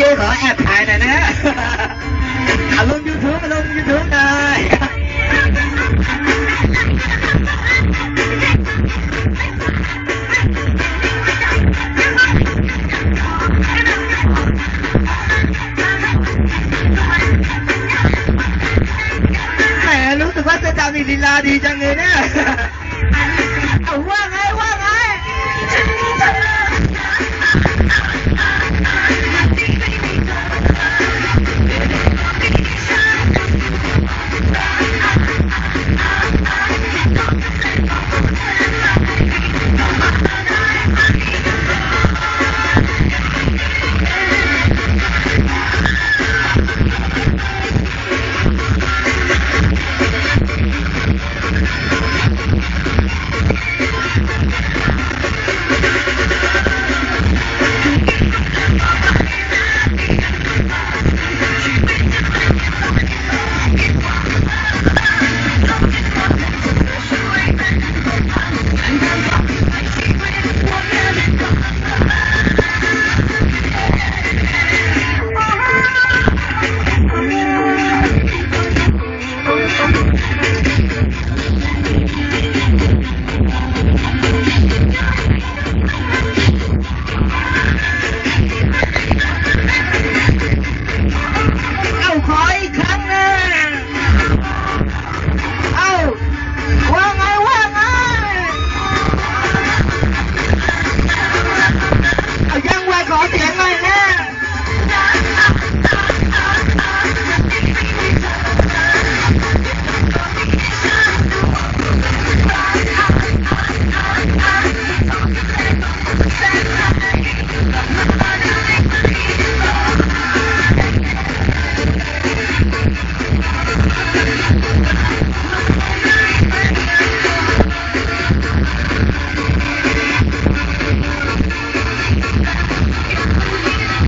เจขอแอบถ่ายหน่อยนะอารมณ์ยูทูบอารมณ์ยูทูบหน่อยแหมรู้สึกว่าจะจำดีลีลาดีจังเลยเนี่ยว่า